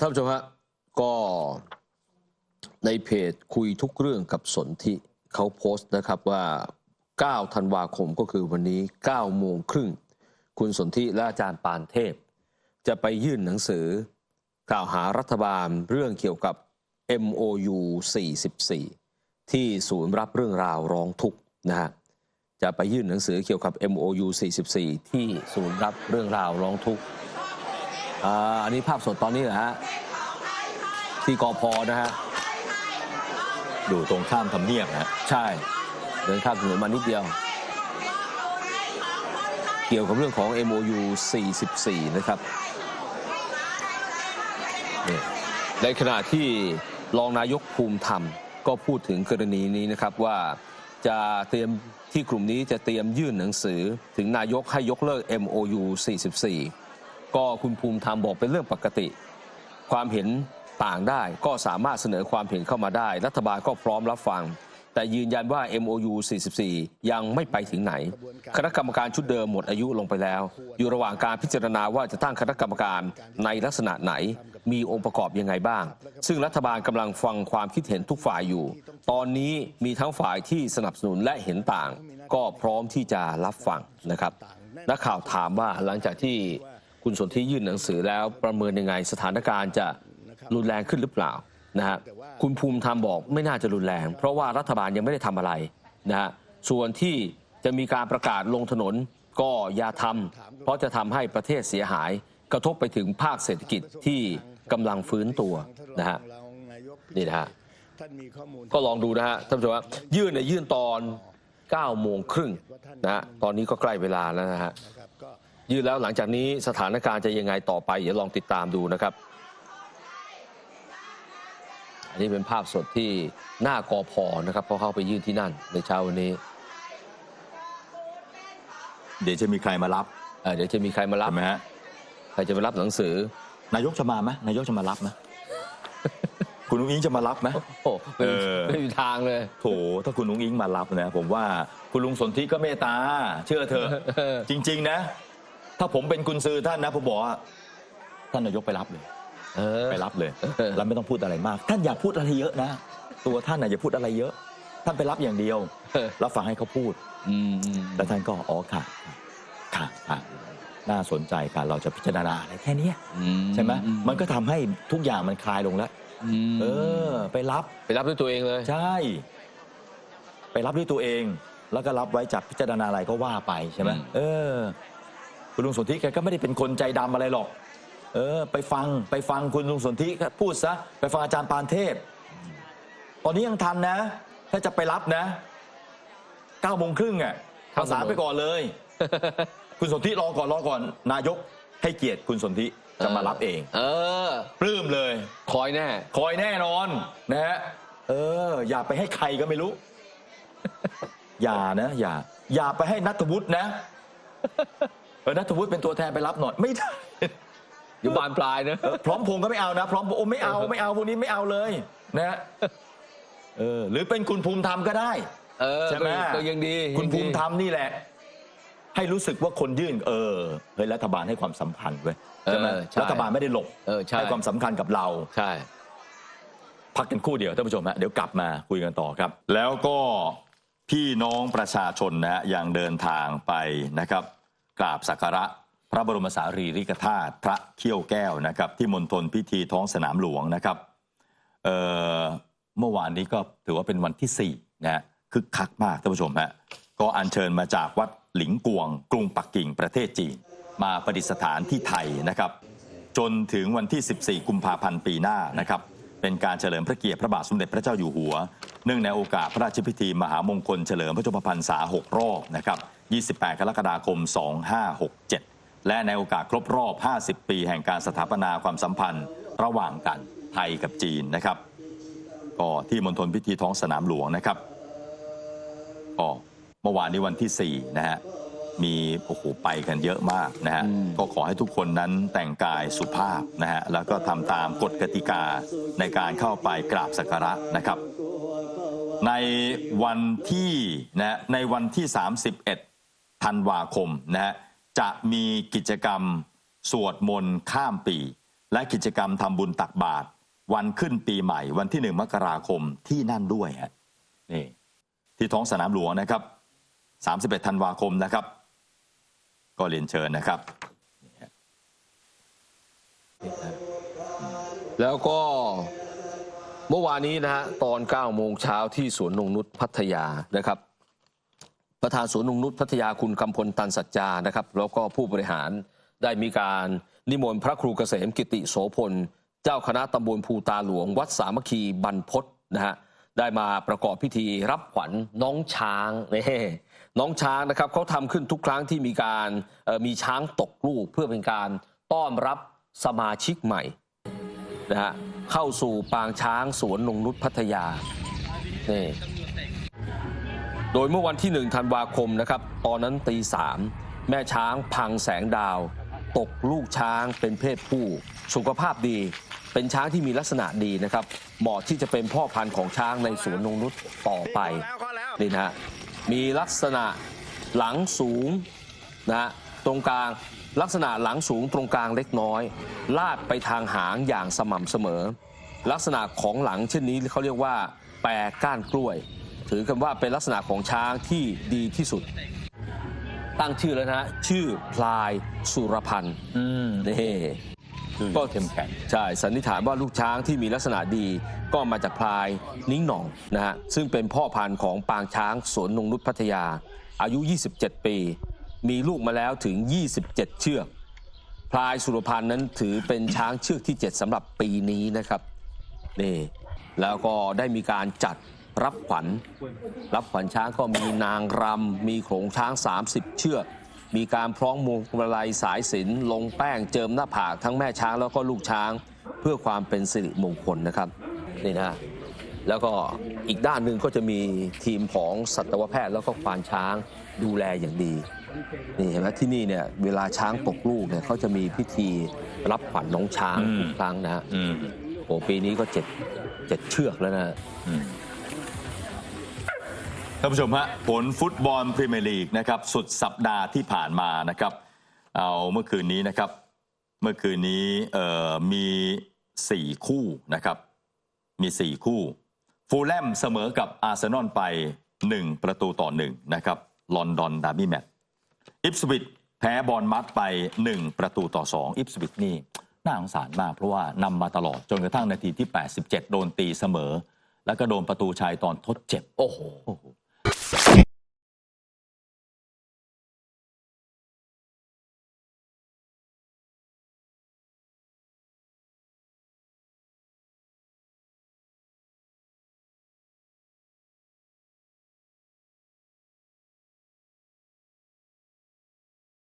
ท่านผู้ชมฮะก็ในเพจคุยทุกเรื่องกับสนธิเขาโพสต์นะครับว่า 9 ธันวาคมก็คือวันนี้ 9 โมงครึ่ง คุณสนธิและอาจารย์ปานเทพ จะไปยื่นหนังสือกล่าวหารัฐบาลเรื่องเกี่ยวกับ MOU 44 ที่ศูนย์รับเรื่องราวร้องทุกข์นะฮะจะไปยื่นหนังสือเกี่ยวกับ MOU 44 ที่ศูนย์รับเรื่องราวร้องทุกข์ อ่าอันนี้ภาพสดตอนนี้เหรอฮะที่กอพนะฮะอยู่ตรงข้ามทำเนียบนะฮะใช่ เดินข้ามถนนมานิดเดียว เกี่ยวกับเรื่องของ MOU 44 นะครับในขณะที่รองนายกภูมิธรรม ก็พูดถึงกรณีนี้นะครับว่าจะเตรียมที่กลุ่มนี้จะเตรียมยื่นหนังสือถึงนายกให้ยกเลิก MOU 44 ก็คุณภูมิธรรมบอกเป็นเรื่องปกติ ความเห็นต่างได้ก็สามารถเสนอความเห็นเข้ามาได้ รัฐบาลก็พร้อมรับฟัง แต่ยืนยันว่า MOU 44 ยังไม่ไปถึงไหน คณะกรรมการชุดเดิมหมดอายุลงไปแล้ว อยู่ระหว่างการพิจารณาว่าจะตั้งคณะกรรมการในลักษณะไหน มีองค์ประกอบยังไงบ้าง ซึ่งรัฐบาลกำลังฟังความคิดเห็นทุกฝ่ายอยู่ ตอนนี้มีทั้งฝ่ายที่สนับสนุนและเห็นต่าง ก็พร้อมที่จะรับฟังนะครับนักข่าวถามว่าหลังจากที่ คุณสนธิยื่นหนังสือแล้วประเมินยังไงสถานการณ์จะรุนแรงขึ้นหรือเปล่านะฮะคุณภูมิธรรมบอกไม่น่าจะรุนแรง เพราะว่ารัฐบาลยังไม่ได้ทำอะไรนะฮะส่วนที่จะมีการประกาศลงถนนก็อย่าทำเพราะจะทำให้ประเทศเสียหาย กระทบไปถึงภาคเศรษฐกิจที่กำลังฟื้นตัวนะฮะนี่นะฮะท่านมีข้อมูลก็ลองดูนะฮะท่านผู้ชมว่ายื่นเนี่ยยื่นตอน9โมงครึ่งนะฮะตอนนี้ก็ใกล้เวลาแล้วนะฮะนะครับก็ ยื่นแล้วหลังจากนี้สถานการณ์จะยังไงต่อไปเดี๋ยวลองติดตามดูนะครับ อันนี้เป็นภาพสดที่หน้ากอพอนะครับเพราะเข้าไปยื่นที่นั่นในเช้าวันนี้ เดี๋ยวจะมีใครมารับเอ่อเดี๋ยวจะมีใครมารับใช่ไหมฮะใครจะมารับหนังสือ นายกจะมาไหมนายกจะมารับไหม คุณนุ้งอิงจะมารับไหม โอ้ไม่มีเออ ไม่มีทางเลย โถถ้าคุณนุ้งอิงมารับนะ ผมว่าคุณลุงสนธิก็เมตตา เชื่อเถอะ จริง ๆ นะ ถ้าผมเป็นกุญซือท่านนะผมบอกว่าท่านนายกไปรับเลย เออ ไปรับเลยเออแล้วไม่ต้องพูดอะไรมาก ท่านอย่าพูดอะไรเยอะนะ ตัวท่านน่ะอย่าพูดอะไรเยอะ ท่านไปรับอย่างเดียวเออแล้วฟังให้เขาพูดอืมอืมแล้วท่านก็อ๋อค่ะ ค่ะค่ะน่าสนใจค่ะเราจะพิจารณาอะไรแค่เนี้ยอืใช่ไหมมันก็ทำให้ทุกอย่างมันคลายลงแล้วอืมเออ ไปรับไปรับด้วยตัวเองเลย ใช่ ไปรับด้วยตัวเอง แล้วก็รับไว้จับพิจารณาอะไรก็ว่าไปใช่ไหมอืมเออ คุณลุงสนธิแกก็ไม่ได้เป็นคนใจดำอะไรหรอก เออ ไปฟังไปฟังคุณลุงสนธิพูดซะไปฟังอาจารย์ปานเทพ ตอนนี้ยังทันนะ ถ้าจะไปรับนะเก้าโมงครึ่งอะประสานไปก่อนเลย คุณสนธิรอก่อนรอก่อน นายกให้เกียรติคุณสนธิจะมารับเอง เออปลื้มเลย คอยแน่ คอยแน่นอนนะฮะเออ อย่าไปให้ใครก็ไม่รู้ อย่านะ อย่า อย่าไปให้นัทวุฒินะ เออนัทวุฒิเป็นตัวแทนไปรับหน่อยไม่ได้อยู่บานปลายนะ เออพร้อมพงษ์ก็ไม่เอานะ พร้อมพงษ์โอ้ไม่เอาไม่เอาพวกนี้ไม่เอาเลยนะฮะเออหรือเป็นคุณภูมิธรรมก็ได้ เออใช่ไหมก็ยังดีคุณยังดีภูมิธรรมนี่แหละ ให้รู้สึกว่าคนยื่น เออเฮ้ยรัฐบาลให้ความสำคัญเว้ยใช่ไหมเออใช่รัฐบาลไม่ได้หลบเออใช่ ให้ความสำคัญกับเรา ใช่ พักกันครู่เดียวท่านผู้ชมฮะเดี๋ยวกลับมาคุยกันต่อครับ แล้วก็พี่น้องประชาชนนะฮะยังเดินทางไปนะครับ กราบสักการะพระบรมสารีริกธาตุพระเขี้ยวแก้วนะครับ ที่มณฑลพิธีท้องสนามหลวงนะครับเเมื่อวานนี้ก็ถือว่าเป็นวันที่4นะฮะคึกคักมากท่านผู้ชมฮะก็อัญเชิญมาจากวัดหลิงกวง กรุงปักกิ่งประเทศจีน มาประดิษฐานที่ไทยนะครับ จนถึงวันที่ 14 กุมภาพันธ์ปีหน้านะครับ เป็นการเฉลิมพระเกียรติพระบาทสมเด็จพระเจ้าอยู่หัว เนื่องในโอกาสพระราชพิธีมหามงคลเฉลิมพระชนมพรรษา 6 รอบนะครับ 28 กรกฎาคม 2567 และในโอกาสครบรอบ 50 ปีแห่งการสถาปนาความสัมพันธ์ระหว่างกันไทยกับจีนนะครับ ก็ที่มณฑลพิธีท้องสนามหลวงนะครับก็เมื่อวานนี้วันที่ 4 นะฮะ มีโอ้โหไปกันเยอะมากนะฮะอืมก็ขอให้ทุกคนนั้นแต่งกายสุภาพนะฮะแล้วก็ทำตามกฎกติกาในการเข้าไปกราบสักการะนะครับ ในวันที่นะในวันที่ 31ธันวาคมนะฮะจะมีกิจกรรมสวดมนต์ข้ามปี และกิจกรรมทำบุญตักบาตรวันขึ้นปีใหม่ วันที่หนึ่งมกราคมที่นั่นด้วยฮะนี่ที่ท้องสนามหลวงนะครับ 31ธันวาคมนะครับ ก็เรียนเชิญนะครับ แล้วก็เมื่อวานนี้นะฮะตอน9โมงเช้าที่สวนนงนุษพัทยานะครับ ประธานสวนนงนุษพัทยาคุณกำพลตันสัจจานะครับ แล้วก็ผู้บริหารได้มีการนิมนต์พระครูเกษมกิติโสพล เจ้าคณะตำบลภูตาหลวง วัดสามัคคีบรรพตนะฮะ ได้มาประกอบพิธีรับขวัญน้องช้างนี่น้องช้างนะครับเขาทำขึ้นทุกครั้งที่มีการมีช้างตกลูกเพื่อเป็นการต้อนรับสมาชิกใหม่นะฮะเข้าสู่ปางช้างสวนนงนุษพัทยานี่โดยเมื่อวันที่หนึ่งธันวาคมนะครับ ตอนนั้นตีสามแม่ช้างพังแสงดาว ตกลูกช้างเป็นเพศผู้สุขภาพดี เป็นช้างที่มีลักษณะดีนะครับ เหมาะที่จะเป็นพ่อพันธุ์ของช้างในสวนนงนุษต่อไปนี่นะฮะมีลักษณะหลังสูงนะฮะตรงกลางลักษณะหลังสูงตรงกลางเล็กน้อย ลาดไปทางหางอย่างสม่ำเสมอ ลักษณะของหลังเช่นนี้เขาเรียกว่า แปรก้านกล้วย ถือกันว่าเป็นลักษณะของช้างที่ดีที่สุด ตั้งชื่อแล้วนะฮะชื่อพลายสุรพันธ์อืมนี่ก็เข้มแข็งใช่สันนิษฐานว่าลูกช้างที่มีลักษณะดีก็มาจากพลายนิ้งหน่องนะฮะซึ่งเป็นพ่อพันธุ์ของปางช้างสวนนงนุษพัทยา อายุ 27 ปี มีลูกมาแล้วถึง 27 เชือกพลายสุรพันธ์นั้นถือเป็นช้างเชือกที่ 7สำหรับปีนี้นะครับนี่แล้วก็ได้มีการจัด รับขวัญ รับขวัญช้างก็มีนางรำ มีโขลงช้าง 30 เชือก มีการพร้องมงมาลัยสายสิญจนลงแป้งเจิมหน้าผากทั้งแม่ช้างแล้วก็ลูกช้าง เพื่อความเป็นสิริมงคลนะครับนี่นะแล้วก็อีกด้านหนึ่งก็จะมีทีมของสัตวแพทย์แล้วก็ควานช้างดูแลอย่างดีนี่เห็นไหมที่นี่เนี่ยเวลาช้างตกลูกเนี่ยเขาจะมีพิธีรับขวัญน้องช้างอืมทุกครั้งนะฮะอืมโอ้ปีนี้ก็เจ็ดเจ็ดเชือกแล้วนะอืม ท่านผู้ชมฮะผลฟุตบอลพรีเมียร์ลีกนะครับสุดสัปดาห์ที่ผ่านมานะครับเอาเมื่อคืนนี้นะครับ เมื่อคืนนี้เอ่อมีสี่คู่นะครับ มีสี่คู่ ฟูลแลมเสมอกับอาร์เซนอลไป 1 ประตูต่อ 1 นะครับ ลอนดอนดาร์บี้แมตช์อิปสวิตแพ้บอลมัดไป 1 ประตูต่อ 2 อิปสวิตนี่น่าสงสารมาก เพราะว่านำมาตลอดจนกระทั่งนาทีที่ 87 โดนตีเสมอ แล้วก็โดนประตูชัยตอนทดเจ็บ โอ้โห